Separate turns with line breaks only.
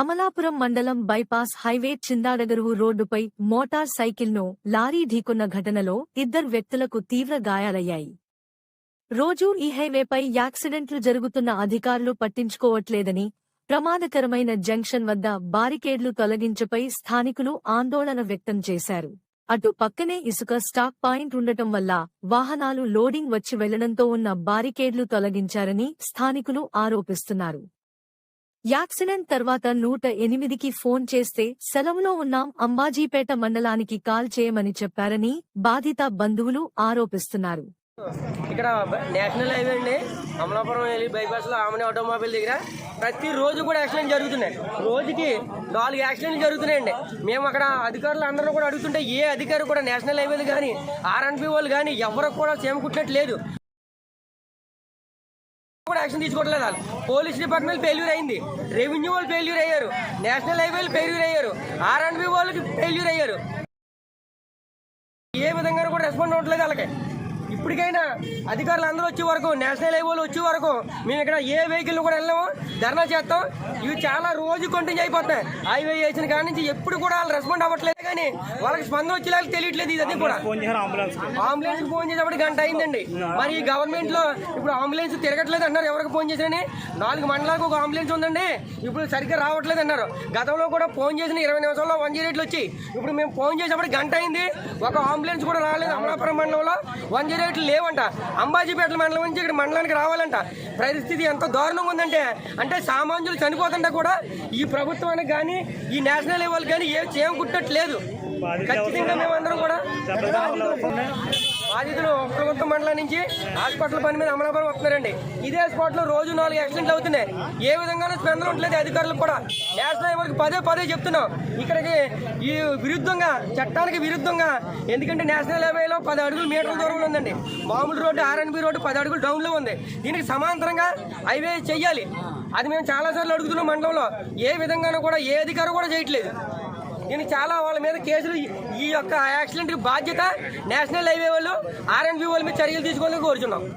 అమలాపురం మండలం bypass highway చిందాడగరువు రోడ్డుపై motor సైకిల్ను లారీ ఢీకొన్న ఘటనలో ఇద్దరు వ్యక్తులకు తీవ్ర గాయాలయ్యాయి. రోజూ ఈ హైవేపై యాక్సిడెంట్లు జరుగుతున్న అధికారులు పట్టించుకోవట్లేదని ప్రమాదకరమైన జంక్షన్ వద్ద బారికేడ్లు తొలగించపై స్థానికులు ఆందోళన వ్యక్తం చేశారు. అటు పక్కనే ఇసుక స్టాక్ పాయింట్ ఉండటం వల్ల వాహనాలు లోడింగ్ వచ్చి వెళ్ళడంతో ఉన్న బారికేడ్లు తొలగించారని స్థానికులు ఆరోపిస్తున్నారు. యాక్సిడెంట్ తర్వాత నూట ఎనిమిదికి ఫోన్ చేస్తే సెలవులో ఉన్నాం అంబాజీపేట మండలానికి కాల్ చేయమని చెప్పారని బాధిత బంధువులు ఆరోపిస్తున్నారు.
ఇక్కడ నేషనల్ హైవే అండి. అమలాపురం వెళ్ళి బైపాస్లో ఆమె ఆటోమొబైల్ దగ్గర ప్రతి రోజు కూడా యాక్సిడెంట్ జరుగుతున్నాయి. రోజుకి నాలుగు యాక్సిడెంట్లు జరుగుతున్నాయండి. మేము అక్కడ అధికారులు అందరూ కూడా అడుగుతుంటే ఏ అధికారి కూడా నేషనల్ హైవేలు కానీ ఆర్ఎన్పి వాళ్ళు కానీ ఎవరికి కూడా సేమ కుట్టినట్లేదు కూడా యాక్షన్ తీసుకోవట్లేదు వాళ్ళు. పోలీస్ డిపార్ట్మెంట్ ఫెయిల్యూర్ అయింది. రెవెన్యూ వాళ్ళు ఫెయిల్యూర్ అయ్యారు. నేషనల్ హైవేలు ఫెయిల్యూర్ అయ్యారు. ఆర్ అండ్వి వాళ్ళకి ఫెయిల్యూర్ అయ్యారు. ఏ విధంగా కూడా రెస్పాండ్ అవ్వట్లేదు వాళ్ళకి. ఇప్పటికైనా అధికారులు అందరూ వచ్చే వరకు నేషనల్ హైవేలు వచ్చే వరకు మేము ఇక్కడ ఏ వెహికల్ కూడా వెళ్ళాము ధర్నా చేస్తాం. ఇవి చాలా రోజు కంటిన్యూ అయిపోతున్నాయి. హైవే వేసిన కాడి నుంచి ఎప్పుడు కూడా వాళ్ళు రెస్పాండ్ అవ్వట్లేదు. కానీ వాళ్ళకి స్పందన వచ్చేలాగా తెలియట్లేదు ఇది కూడా.
అంబులెన్స్
ఫోన్ చేసేప్పుడు గంట అయిందండి. మరి ఈ గవర్నమెంట్లో ఇప్పుడు అంబులెన్స్ తిరగట్లేదు అన్నారు. ఎవరికి ఫోన్ చేసినని? నాలుగు మండలాలకు ఒక అంబులెన్స్ ఉందండి. ఇప్పుడు సరిగ్గా రావట్లేదు అన్నారు. గతంలో కూడా ఫోన్ చేసిన ఇరవై నిమిషాల్లో వన్ జీరో ఎయిట్లు వచ్చి ఇప్పుడు మేము ఫోన్ చేసేప్పుడు గంట అయింది. ఒక అంబులెన్స్ కూడా రాలేదు. అమలాపురం మండలంలో వన్ జీరో ఎయిట్లు లేవంట. అంబాజీపేట మండలం నుంచి ఇక్కడ మండలానికి రావాలంట. పరిస్థితి ఎంత దారుణంగా ఉందంటే అంటే సామాన్యులు చనిపోతుంటే కూడా ఈ ప్రభుత్వానికి కానీ ఈ నేషనల్ లెవెల్ కానీ ఏ చేయం కుట్టట్లేదు ఖచ్చితంగా మేమందరం కూడా బాధితులు ప్రభుత్వ మండలం నుంచి హాస్పిటల్ పని మీద అమలాపురం వస్తున్నారండి. ఇదే స్పాట్లో రోజు నాలుగు యాక్సిడెంట్లు అవుతున్నాయి. ఏ విధంగానూ స్పందన ఉండలేదు అధికారులకు కూడా. నేషనల్ హైవేకి పదే పదే చెప్తున్నాం. ఇక్కడికి ఈ విరుద్ధంగా చట్టానికి విరుద్ధంగా ఎందుకంటే నేషనల్ హైవేలో పది అడుగులు మీటర్ల దూరంలో ఉందండి. మామూలు రోడ్డు ఆర్ఎన్బి రోడ్డు పది అడుగులు డౌన్లో ఉంది. దీనికి సమాంతరంగా హైవే చెయ్యాలి అది మేము చాలా సార్లు అడుగుతున్నాం మండలంలో. ఏ విధంగానూ కూడా ఏ అధికారం కూడా చేయట్లేదు. నేను చాలా వాళ్ళ మీద కేసులు ఈ- యొక్క యాక్సిడెంట్ బాధ్యత నేషనల్ హైవే వాళ్ళు ఆర్ఎన్బి వాళ్ళ మీద చర్యలు తీసుకోవాలని కోరుచున్నాం.